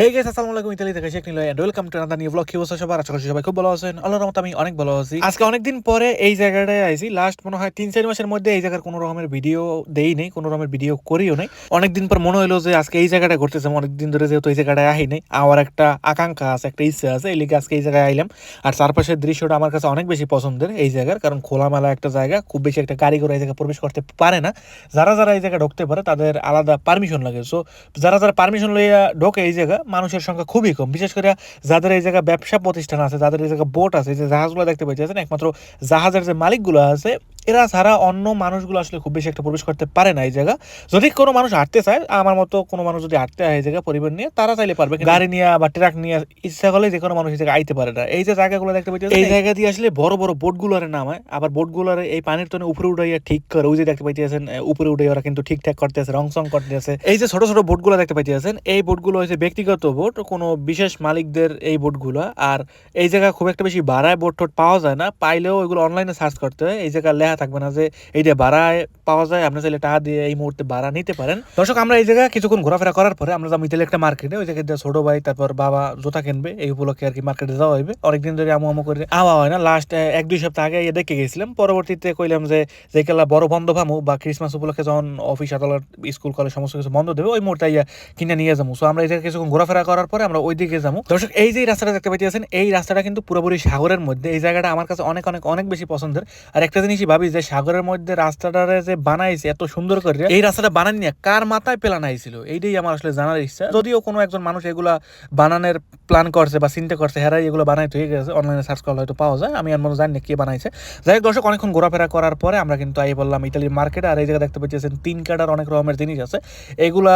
Hey guys আসসালামু আলাইকুম Italy থেকে Sheikh Niloy and welcome to another new blog কি অবস্থা সবার? আশা করছি সবাই খুব ভালো আছেন। আল্লাহর রহমতে আমি অনেক ভালো আছি। আজকে অনেকদিন পরে এই জায়গাটায় আইছি। লাস্ট মনে হয় তিন, চার মাসের মধ্যে এই জায়গার কোনো রকমের ভিডিও দেই নেই, কোনো রকমের ভিডিও করিও নাই। অনেকদিন পর মনে হলো যে আজকে এই জায়গাটা ঘুরতেছে অনেকদিন ধরে যেহেতু এই জায়গাটায় আহি নাই, আমার একটা আকাঙ্ক্ষা আছে, একটা ইচ্ছা আছে, এই লিগে আজকে এই জায়গায় আইলাম। আর চারপাশের দৃশ্যটা আমার কাছে অনেক বেশি পছন্দের এই জায়গার, কারণ খোলামেলা একটা জায়গা, খুব বেশি একটা গাড়ি করে এই জায়গায় প্রবেশ করতে পারে না। যারা যারা এই জায়গায় ঢুকতে পারে, তাদের আলাদা পারমিশন লাগে। সো যারা যারা পারমিশন লইয়া ঢোকে এই জায়গা মানুষের সংখ্যা খুবই কম। বিশেষ করে যাদের এই জায়গায় ব্যবসা প্রতিষ্ঠান আছে, যাদের এই জায়গায় বোট আছে যে জাহাজগুলো দেখতে পাইতেছেন, একমাত্র জাহাজের যে মালিকগুলো আছে এরা ছাড়া অন্য মানুষগুলো আসলে খুব বেশি একটা প্রবেশ করতে পারে না এই জায়গা। যদি কোনো মানুষ হাঁটতে চায় আমার মতো কোনো মানুষ যদি হাঁটতে হয় এই জায়গা পরিবার নিয়ে তারা চাইলে পারবে। গাড়ি নিয়ে বা ট্রাক নিয়ে ইচ্ছা করলে যে কোনো মানুষ এই জায়গায় আইতে পারে না। এই যে জায়গাগুলো দেখতে পাইতেছেন এই জায়গা দিয়ে আসলে বড় বড় বোট বোটগুলোরে নামায়। আবার বোট বোটগুলোরে এই পানির তনে উপরে উঠাইয়া ঠিক করে ওই যে দেখতে পাইতেছেন উপরে উঠে ওরা কিন্তু ঠিকঠাক করতেছে রং সং করতেছে। এই যে ছোট ছোট বোটগুলো দেখতে পাইতেছেন এই বোটগুলো হচ্ছে ব্যক্তিগত বোট কোনো বিশেষ মালিকদের এই বোট বোটগুলো আর এই জায়গা খুব একটা বেশি ভাড়ায় বোট টোট পাওয়া যায় না পাইলেও ওইগুলো অনলাইনে সার্চ করতে হয়। এই জায়গা লেখা থাকবে না যে এইটা ভাড়ায় পাওয়া যায়, আপনি চাইলে টাকা দিয়ে এই মুহূর্তে ভাড়া নিতে পারেন। দর্শক, আমরা এই জায়গায় কিছুক্ষণ ঘোরাফেরা করার পরে আমরা যাব একটা মার্কেটে ওই জায়গায় ছোট ভাই, তারপর বাবা জুতা কিনবে। এই উপলক্ষে আর কি মার্কেটে যাওয়া হইবে। অনেকদিন ধরে আমু আমু করে আওয়া হয় না। লাস্ট এক, দুই সপ্তাহ আগে দেখে গেছিলাম। পরবর্তীতে কইলাম যে যে কেলা বড় বন্ধ ভামু বা ক্রিসমাস উপলক্ষে যখন অফিস আদালত স্কুল কলেজ সমস্ত কিছু বন্ধ দেবে, ওই মুহূর্তে ইয়া কিনে নিয়ে যাব। সো আমরা এই জায়গায় কিছুক্ষণ ঘোরাফেরা করার পরে আমরা ওই দিকে যাব। দর্শক, এই যে রাস্তাটা দেখতে পাইতেছেন, এই রাস্তাটা কিন্তু পুরোপুরি সাগরের মধ্যে। এই জায়গাটা আমার কাছে অনেক অনেক অনেক বেশি পছন্দের। আর একটা জিনিসই ভাবি যে সাগরের মধ্যে রাস্তাটারে যে বানাইছে, এত সুন্দর করে, এই রাস্তাটা বানানি কার মাথায় প্ল্যান আইছিল? এইটাই আমার আসলে জানার ইচ্ছা। যদিও কোনো একজন মানুষ এগুলা বানানোর প্ল্যান করছে বা চিন্তা করছে, হেরাই এগুলো বানাইতে হয়ে গেছে অনলাইনে সার্চ করলে হয়তো পাওয়া যায়, আমি আর মনে জানি কে বানাইছে। যাই দর্শক, অনেকক্ষণ ঘোরাফেরা করার পরে আমরা কিন্তু আই বললাম ইতালির মার্কেটে আর এই জায়গায় দেখতে পাচ্ছেন তিন কাটার অনেক রকমের জিনিস আছে। এগুলা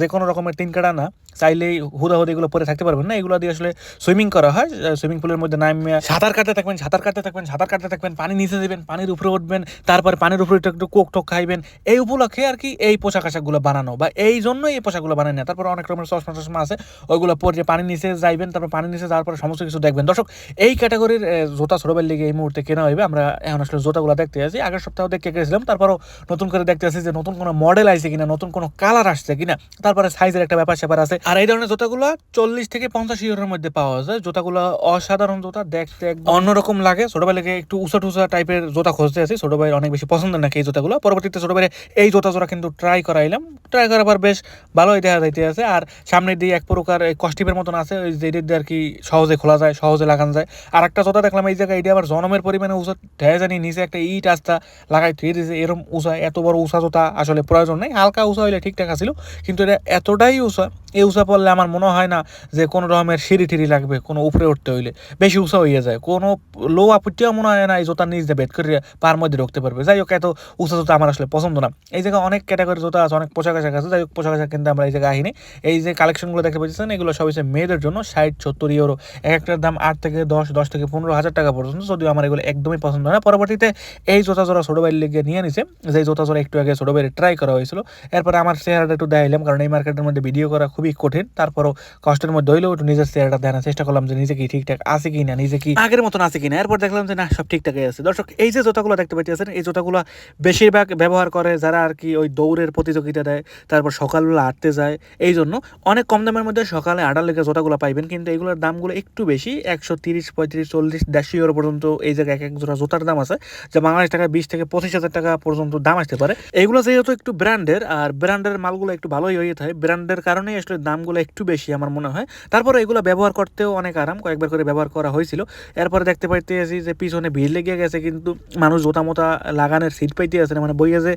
যে কোনো রকমের তিন কাটা না, চাইলেই হুদা হুদা এগুলো পরে থাকতে পারবেন না। এগুলো দিয়ে আসলে সুইমিং করা হয় সুইমিং পুলের মধ্যে নামিয়ে সাঁতার কাটতে থাকবেন, সাঁতার কাটতে থাকবেন, সাঁতার কাটতে থাকবেন, পানি নিচে দেবেন পানির উপরে উঠবেন, তারপরে পানির উপরে একটু একটু কোক টোক খাইবেন। এই উপলক্ষে আর কি এই পোশাক আশাকগুলো বানানো বা এই জন্যই এই পোশাকগুলো বানায় না তারপর অনেক রকমের চশমা চশমা আছে, ওইগুলো পরে পানি নিচে যাইবেন, তারপর পানি নিচে যাওয়ার পরে সমস্ত কিছু দেখবেন। দর্শক, এই ক্যাটাগরির জোতা ছোটবেল লিগে এই মুহূর্তে কেনা হইবে। আমরা এখন আসলে জোতাগুলো দেখতে আছি আগের সপ্তাহ দেখে গেছিলাম, তারপরও নতুন করে দেখতে আসি যে নতুন কোনো মডেল আছে কিনা, নতুন কোনো কালার আসছে কিনা। তারপরে সাইজের একটা ব্যাপার স্যাপার আছে। আর এই ধরনের জোতাগুলো চল্লিশ থেকে পঞ্চাশ ইউরোর মধ্যে পাওয়া যায়। জোতাগুলো অসাধারণ জোতা, দেখতে অন্যরকম লাগে। ছোট ভাই একটু উঁচা টুসা টাইপের জোতা খুঁজতে আছি ছোট ভাইয়ের অনেক বেশি পছন্দ নাকি এই জোতাগুলো। পরবর্তীতে ছোট ভাইয়ের এই জোতা জোড়া কিন্তু ট্রাই করাইলাম। ট্রাই করার পর বেশ ভালোই দেখা যাইতে আছে। আর সামনের দিয়ে এক প্রকার কস্টিপের মতন আছে। ওই যে দিয়ে আর কি সহজে খোলা যায়, সহজে লাগানো যায়। আর একটা জোতা দেখলাম এই জায়গায় এটা আবার জনমের পরিমাণে উষা ঢেয়ে জানি নিচে একটা ইট আস্তা লাগাই থুয়ে দিয়েছে। এরকম উষা এত বড় উষা জোতা আসলে প্রয়োজন নেই। হালকা উষা হইলে ঠিকঠাক আছিল, কিন্তু এটা এতটাই উষা এই উষা পড়লে আমার মনে হয় না যে কোনো রকমের সিঁড়ি টিড়ি লাগবে, কোনো উপরে উঠতে হইলে। বেশি উষা হয়ে যায়। কোনো লো আপত্তিও মনে হয় না এই জোতার নিচ দিয়ে বেদ করে পার মধ্যে ঢুকতে পারবে। যাই হোক, এত উষা জোতা আমার আসলে পছন্দ না। এই জায়গায় অনেক ক্যাটাগরি জোতা আছে, অনেক পোশাক আশাক আছে। যাই হোক, পোশাক আশাক কিন্তু আমরা এই জায়গায় আহিনি এই যে কালেকশনগুলো দেখতে পাচ্ছেন, এগুলো সব হচ্ছে মেয়েদের জন্য ষাট, সত্তর ইউরো এক একটার দাম আট থেকে দশ দশ থেকে পনেরো হাজার টাকা পর্যন্ত। যদিও আমার এগুলো একদমই পছন্দ হয় না। পরবর্তীতে এই জোতা জোড়া ছোটো বাইর লেগে নিয়ে নিছে। যে জোতা জোড়া একটু আগে ছোটো বাইরে ট্রাই করা হয়েছিল। এরপরে আমার চেহারাটা একটু দেখাইলাম, কারণ এই মার্কেটের মধ্যে ভিডিও করা খুবই কঠিন। তারপরও কষ্টের মধ্যে হইলেও একটু নিজের চেহারাটা দেখানোর চেষ্টা করলাম যে নিজে কি ঠিকঠাক আছে কি না নিজে কি আগের মতন আছে কি না এরপর দেখলাম যে না, সব ঠিকঠাকই আছে। দর্শক, এই যে জোতাগুলো দেখতে পাইতেছেন, এই জোতাগুলো বেশিরভাগ ব্যবহার করে যারা আর কি ওই দৌড়ের প্রতিযোগিতা দেয়, তারপর সকালবেলা হাঁটতে যায়, এই জন্য অনেক কম দামের মধ্যে সকালে আটার লেগে জোতাগুলো পাইবেন। কিন্তু এগুলোর দামগুলো একটু বেশি, একশো তিরিশ, পঁয়ত্রিশ, চল্লিশ, দেড়শো ইউরো পর্যন্ত এই জায়গায় এক এক জোড়া জোতার দাম আছে, যা বাংলাদেশ টাকা বিশ থেকে পঁচিশ হাজার টাকা পর্যন্ত দাম আসতে পারে। এগুলো যেহেতু একটু ব্র্যান্ডের, আর ব্র্যান্ডের মালগুলো একটু ভালোই হয়ে থাকে। ব্র্যান্ডের কারণেই আসলে দামগুলো একটু বেশি আমার মনে হয়। তারপরে এগুলো ব্যবহার করতেও অনেক আরাম, কয়েকবার করে ব্যবহার করা হয়েছিল। এরপরে দেখতে পাইতেছি যে পিছনে ভিড় লেগে গেছে কিন্তু মানুষ জোতা মোতা লাগানোর সিট পাইতে আছে মানে বইয়ে যে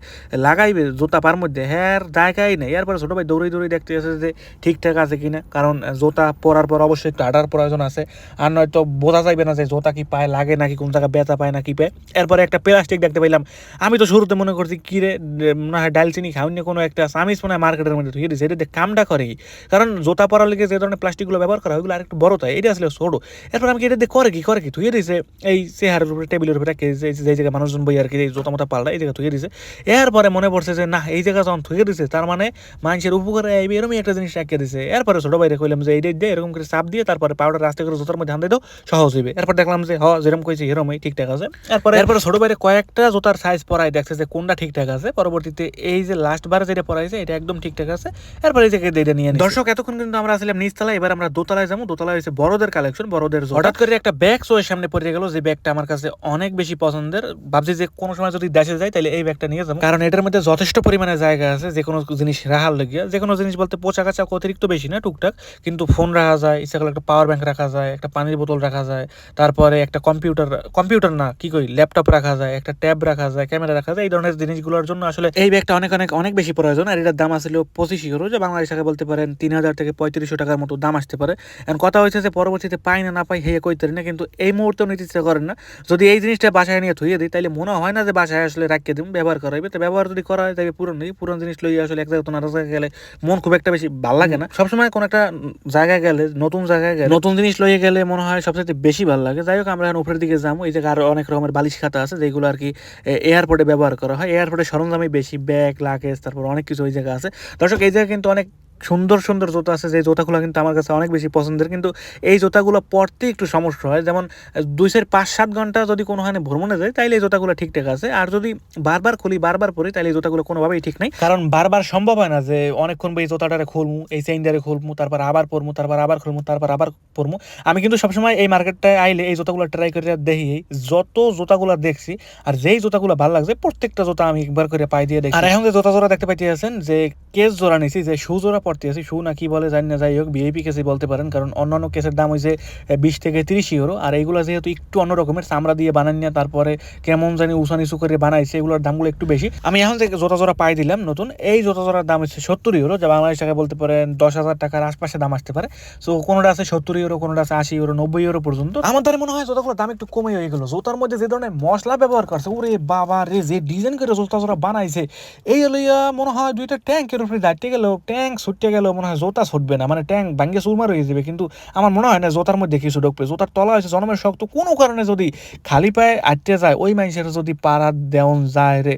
লাগাইবে জোতা পার মধ্যে হ্যাঁ জায়গাই নেই। এরপরে ছোটো ভাই দৌড়ে দৌড়ে দেখতে আছে যে ঠিকঠাক আছে কিনা, কারণ জোতা পরার পর অবশ্যই একটু আটার প্রয়োজন আছে। আর নয়তো বোঝা যাইবে না যে জোতা কি পায় লাগে নাকি কোন জায়গায় ব্যথা পায় নাকি পায়। এরপরে একটা প্লাস্টিক দেখতে পাইলাম। আমি তো শুরুতে মনে করছি কি রে মনে হয় ডালচিনি খাওয়ানি কোনো একটা সামিস মনে হয় মার্কেটের মধ্যে ধুয়ে দিয়েছে এটা কামটা করে কি? কারণ জোতা পরার লেগে যে ধরনের প্লাস্টিকগুলো ব্যবহার করা হয় আরেকটু বড় তাই, এটা আসলে ছোটো। এরপর আমি এটা করে কি করে কি, ধুয়ে দিয়েছে এই চেহারের উপরে, টেবিলের উপরে রেখে, যে জায়গায় মানুষজন বই আর কি জোতা মোতা পাল্টা এই জায়গা থুয়ে দিছে। এরপরে মনে পড়ছে যে, না, এই জায়গা যখন থুয়ে দিছে, তার মানে মানুষের উপকারে আইবে এরকমই একটা জিনিস রাখিয়ে দিছে। এরপরে ছোট বাইরে কইলাম যে এইটাই দিয়ে এরকম করে চাপ দিয়ে তারপরে পাউডার রাস্তা করে জোতার মধ্যে দিয়ে দাও, সহজ হইবে। এরপর দেখলাম যে, হ যেরকম কইছে এরকমই ঠিকঠাক আছে। এরপরে এরপরে ছোট বাইরে কয়েকটা জোতার সাইজ পরাই দেখছে যে কোনটা ঠিকঠাক আছে। পরবর্তীতে এই যে লাস্ট বারে যেটা পরাইছে, এটা একদম ঠিকঠাক আছে। এরপরে এই জায়গায় এটা নিয়ে। দর্শক এতক্ষণ কিন্তু আমরা আসলাম নিচতলায় এবার আমরা দোতলায় যাব। দোতলায় হয়েছে বড়দের কালেকশন বড়দের হঠাৎ করে একটা ব্যাগ চোখের সামনে পড়ে গেল যে ব্যাগটা আমার কাছে অনেক বেশি পছন্দের। ভাবছি যে কোনো সময় যদি দেশে যাই তাহলে এই ব্যাগটা নিয়ে যাব। কারণ এটার মধ্যে যথেষ্ট পরিমাণে জায়গা আছে। যে কোনো জিনিস রাখার লেগে। যে কোনো জিনিস বলতে পোচা কাচা অতিরিক্ত বেশি না টুকটাক। কিন্তু ফোন রাখা যায় ইচ্ছা করলে একটা পাওয়ার ব্যাংক রাখা যায় একটা পানির বোতল রাখা যায়। তারপরে একটা কম্পিউটার কম্পিউটার না কি করি? ল্যাপটপ রাখা যায় একটা ট্যাব রাখা যায় ক্যামেরা রাখা যায়। এই ধরনের জিনিসগুলোর জন্য আসলে এই ব্যাগটা অনেক অনেক অনেক বেশি প্রয়োজন। আর এটার দাম আসলে পঁচিশ ইউরো যে বাংলাদেশ বলতে বলতে পারেন তিন হাজার থেকে পঁয়ত্রিশশো টাকার মতো দাম আসতে পারে। এখন কথা হয়েছে যে পরবর্তীতে পাই না না পাই হেয়ে কইতে না, কিন্তু এই মুহূর্তেও নিতে ইচ্ছা করেন না, যদি এই জিনিসটা বাসায় নিয়ে থুয়ে দিই তাহলে মনে হয় না যে বাসায় আসলে রাখিয়ে দিন ব্যবহার করা হবে তো ব্যবহার যদি করা হয় তাহলে পুরনো পুরনো জিনিস লইয়ে আসলে এক জায়গায় তো না জায়গায় গেলে মন খুব একটা বেশি ভালো লাগে না। সবসময় কোনো একটা জায়গায় গেলে, নতুন জায়গায় গেলে, নতুন জিনিস লইয়ে গেলে মনে হয় সবচেয়ে বেশি ভালো লাগে। যাই হোক, আমরা এখন উপরের দিকে যাব, এই জায়গায় আরও অনেক রকমের বালিশ খাতা আছে, যেগুলো আর কি এয়ারপোর্টে ব্যবহার করা হয়। এয়ারপোর্টে সরঞ্জামই বেশি, ব্যাগ লাগেজ তারপর অনেক কিছু ওই জায়গা আছে। দর্শক, এই জায়গায় কিন্তু অনেক সুন্দর সুন্দর জুতা আছে যে জুতাগুলো কিন্তু আমার কাছে অনেক বেশি পছন্দের। কিন্তু এই জুতাগুলো পরতে একটু সমস্যা হয়। যেমন, দুই চার, পাঁচ, সাত ঘণ্টা যদি কোনোখানে ভ্রমণে যায় তাইলে এই জুতাগুলো ঠিকঠাক আছে। আর যদি বারবার খুলি, বারবার পরি তাহলে এই জুতাগুলো কোনোভাবেই ঠিক নাই। কারণ বারবার সম্ভব হয় না যে অনেকক্ষণ এই জুতাটারে খুলমু, এই চেইনটারে খুলমু, তারপর আবার পরমু, তারপর আবার খুলমু, তারপর আবার পরমু। আমি কিন্তু সবসময় এই মার্কেটটায় আইলে এই জুতাগুলো ট্রাই করে দেখি যত জুতাগুলো দেখছি, আর যেই জুতাগুলো ভালো লাগছে, প্রত্যেকটা জুতা আমি একবার করে পাই দিয়ে দেখি। আর এখন যে জুতা জোড়া দেখতে পাইতে আছেন যে কেস জোড়া নিছি, যে শু জোড়া পড়তে আছি, শু না কি বলে জানি না, যাই হোক বিএপি কেসে বলতে পারেন, কারণ অন্যান্য কেসের দাম হয়েছে বিশ থেকে তিরিশ ইউরো আর এইগুলো যেহেতু একটু অন্য রকমের, চামড়া দিয়ে বানান না, তারপরে কেমন জানি উঁচা নিচু করে বানাইছে, এগুলোর দামগুলো একটু বেশি। আমি এখন যে জোতা জোড়া পাই দিলাম, নতুন। এই জোতা জোড়ার দাম হচ্ছে সত্তর ইউরো যা বাংলাদেশ টাকা বলতে পারেন দশ হাজার টাকার আশপাশে দাম আসতে পারে। সো কোনোটা আছে সত্তর ইউরো কোনোটা আছে আশি ইউরো নব্বই ইউরো পর্যন্ত। আমার মনে হয় জোতাগুলোর দাম একটু কমে হয়ে গেল। জোতার মধ্যে যে ধরনের মশলা ব্যবহার করছে, ওরে বাবা রে, যে ডিজাইন করে জোতা জোড়া বানাইছে, এই লইয়া মনে হয় দুইটা ট্যাঙ্কের উপরে দাঁড়িয়ে গেল। ট্যাঙ্ক ছুটতে গেল মনে হয় জোতা ছুটবে না মানে ট্যাঙ্ক ভাঙ্গে চুরমার হয়ে যাবে। কিন্তু আমার মনে হয় না জোতার মধ্যে কিছু ঢুকবে। জোতার তলা হয়েছে জনমের শক্ত। কোনো কারণে যদি খালি পায়ে আটতে যায়, ওই মানুষের যদি পাড়া দেওয়ান যায় রে,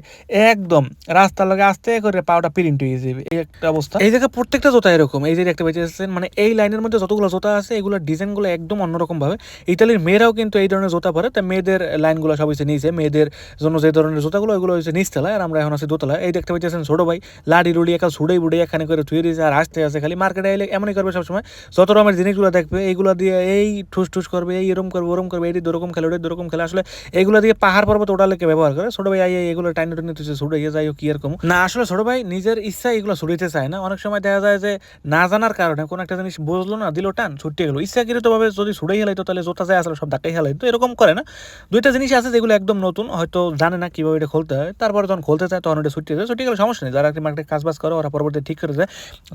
একদম রাস্তার লগে আস্তে করে পাওটা প্রিন্ট হয়ে যাবে। এই একটা অবস্থা। এই জায়গায় প্রত্যেকটা জোতা এরকম। এই যে বেঁচে আছেন মানে এই লাইনের মধ্যে যতগুলো জোতা আছে এগুলোর ডিজাইনগুলো একদম অন্যরকম ভাবে ইতালির মেয়েরাও কিন্তু এই ধরনের জোতা পরে। তা মেয়েদের লাইনগুলো সব হচ্ছে নিচে। মেয়েদের জন্য যে ধরনের জুতাগুলো, ওইগুলো হচ্ছে নিচতলায়। আর আমরা এখন আছি দোতলায়। এই দেখতে পাচ্ছেন ছোট ভাই, লাডি রুডি একা ছুড়েই বুড়ে এখানে করে থুয়ে দিয়েছে। আর আসতে আছে খালি মার্কেটে এলে এমনই করবে সবসময়, যত রকমের জিনিসগুলো দেখবে, এইগুলো দিয়ে এই ঠুস ঠুস করবে, এই এরকম করবে ওরম করবে, এটি দোরকম খেলে, ওটি দোরকম খেলে, আসলে এগুলো দিয়ে পাহাড় পর্বত ওটা লেগে ব্যবহার করে? ছোট ভাই এগুলো টাইনে টাইনে তুই ছুটে যাই কি এরকম? না, আসলে ছোট ভাই নিজের ইচ্ছা এগুলো ছুটিতে চায় না। অনেক সময় দেখা যায় যে না জানার কারণে কোনো একটা জিনিস বুঝলো না, দিল, টান, ছুটে গেলো। ইচ্ছাকৃত ভাবে যদি ছুটেই হেলাইতো তাহলে জোতা যায় আসলে সব ধাক্কাই হেলাইতো এরকম করে না। দুইটা জিনিস আছে যেগুলো একদম নতুন, হয়তো জানে না কীভাবে এটা খুলতে হয়। তারপরে যখন খুলতে চায় তখন এটা ছুটি যায়। ছুটি গেলে সমস্যা নেই। যারা মার্কেটে কাজ বাজ করে, ওরা পরবর্তী ঠিক করে দেয়।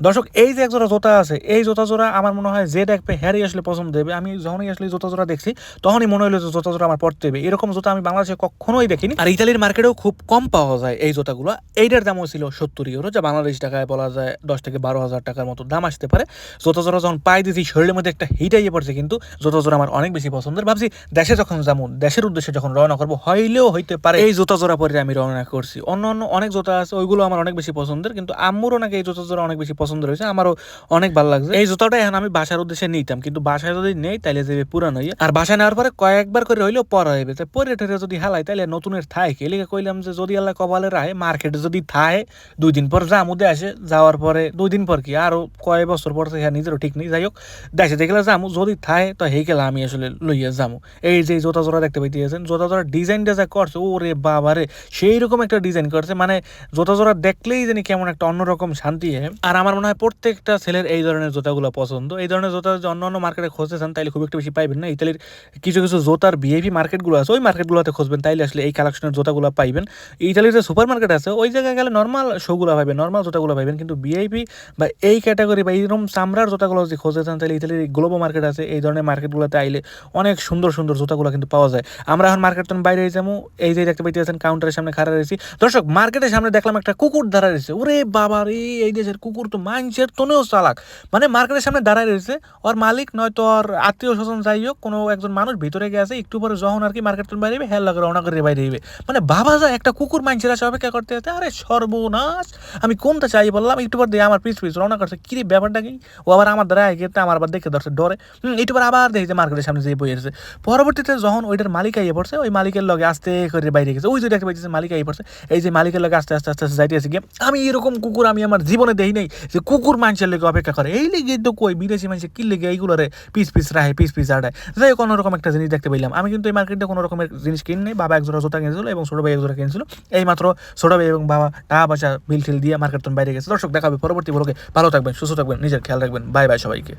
দর্শক, এই যে এক জোড়া জোতা আছে, এই জোতা জোড়া আমার মনে হয় যে দেখবে হ্যারি আসলে পছন্দ দেবে। আমি যখনই আসলে জোতা জোড়া দেখছি, তখনই মনে হলো যে জোতা জোড়া আমার পড়তে হবে। এরকম জোতা আমি বাংলাদেশে কখনোই দেখিনি। আর ইতালির মার্কেটেও খুব কম পাওয়া যায় এই জোতাগুলো। এইটার দামও ছিল সত্তর ইউরো, যা বাংলাদেশ টাকায় বলা যায় দশ থেকে বারো হাজার টাকার মতো দাম আসতে পারে। জোতা জোড়া যখন পাই দিয়েছি শরীরের মধ্যে একটা হিট আইয়ে পড়ছে, কিন্তু জোতা জোড়া আমার অনেক বেশি পছন্দের। ভাবছি দেশে যখন যেমন দেশের উদ্দেশ্যে যখন রওনা করব, হইলেও হইতে পারে। এই জোতা জোড়া পরে আমি রওনা করছি। অন্য অন্য অনেক জোতা আছে, ওইগুলো আমার অনেক বেশি পছন্দের, কিন্তু আম্মুরও নাকি এই জোতা জোড়া অনেক বেশি পছন্দ হয়েছে, আমারও অনেক ভালো লাগছে। এই জুতাটা এখন আমি বাসার উদ্দেশ্যে নিতাম, কিন্তু বাসায় যদি নেই তাহলে যাবে পুরানো হইয়া আর বাসায় নেওয়ার পরে কয়েকবার করে হইলেও পর হইবে। তো পরে টেরে যদি হালাই তাহলে নতুনের থাই। এলিকে কইলাম যে যদি আল্লাহ কপালে রাহে মার্কেটে যদি থায়, দুই দিন পর যা মুদে আসে, যাওয়ার পরে দুই দিন পর কি, আরও কয়েক বছর পর থেকে নিজেরও ঠিক নেই। যাই হোক, দেশে দেখলে যামু, যদি থায়, তো হেই গেলে আমি আসলে লইয়া যামু। এই যে জোতা জোড়া দেখতে পাইতেছেন, জোতা জোড়া ডিজাইনটা যা করছে, ওরে বাবারে সেই রকম একটা ডিজাইন করছে। মানে জোতা জোড়া দেখলেই জানি কেমন একটা অন্যরকম শান্তি, হয়। আর আমার মনে হয় প্রত্যেকটা ছেলের এই ধরনের জুতাগুলো পছন্দ। এই ধরনের জুতা যদি অন্য অন্য মার্কেটে খুঁজতে চান তাহলে খুব একটা বেশি পাইবেন না। ইতালির কিছু কিছু জোতার ভিআইপি মার্কেটগুলো আছে, ওই মার্কেটগুলোতে খুঁজবেন, তাইলে আসলে এই কালেকশনের জুতাগুলো পাইবেন। ইতালির যে সুপার মার্কেট আছে, ওই জায়গায় গেলে নর্মাল শোগুলো পাইবেন নর্মাল জুতাগুলো পাইবেন। কিন্তু ভিআইপি বা এই ক্যাটাগরি বা এইরকম চামড়ার জুতাগুলো যদি খুঁজতে চান তাহলে ইতালির গ্লোবো মার্কেট আছে, এই ধরনের মার্কেটগুলোতে আইলে অনেক সুন্দর সুন্দর জুতাগুলো কিন্তু পাওয়া যায়। আমরা এখন মার্কেট বাইরে যাব, এই যে দেখতে পাইতেছেন কাউন্টারের সামনে খাড়া রয়েছি। দর্শক মার্কেটের সামনে দেখলাম একটা কুকুর ধারা রয়েছে। ওরে বাবা রে এই দেশের কুকুর তো মানুষের তনেও চালাক। মানে মার্কেটের সামনে দাঁড়ায় রয়েছে, ওর মালিক নয়তো ওর আত্মীয় স্বজন যাই হোক, কোনো একজন মানুষ ভিতরে গেছে একটু পরে যখন আর কি মার্কেট তুমি বাইরে হেল লাগে রওনা করে বাইরে হইবে মানে বাবা যায় একটা কুকুর মানুষের আছে, অপেক্ষা করতে করতে, আরে সর্বনাশ! আমি কোনটা চাই বললাম, একটু পর দিয়ে আমার পিস পিস রওনা করছে। কিরে ব্যাপারটা কি? ও আবার আমার দ্বারা এগিয়ে আমার আবার দেখে ধরছে ডরে একটু পর আবার দেখি যে মার্কেটের সামনে যেয়ে বইয়েছে পরবর্তীতে যখন ওইটার মালিক আইয়ে পড়ছে, ওই মালিকের লগে আস্তে করে বাইরে গেছে। ওই যে দেখতে পাইছে মালিক আইয়ে পড়ছে, এই যে মালিকের লগে আস্তে আস্তে আস্তে আস্তে যাইতে আছে গিয়ে, আমি এরকম কুকুর আমি আমার জীবনে দেখি নাই যে কুকুর মানুষের লেগে অপেক্ষা করে। এই লেগে তো কই, বিদেশি মানুষের কি লেগে? এইগুলো রে পিস পিস রাহে, পিস পিস আড়ায়। যাই কোনো রকম একটা জিনিস দেখতে পেলাম। আমি কিন্তু এই মার্কেটে কোনো রকমের জিনিস কিনে বাবা একজোড়া জোতা কিনেছিল এবং ছোটো ভাই একজোড়া কিনেছিল। এই মাত্র ছোটো ভাই এবং বাবা টাকা পয়সা বিল টিল দিয়ে মার্কেট বাইরে গেছে। দর্শক, দেখাবে পরবর্তী বলকে ভালো থাকবেন, সুস্থ থাকবেন, নিজের খেয়াল রাখবেন। বাই বাই সবাইকে।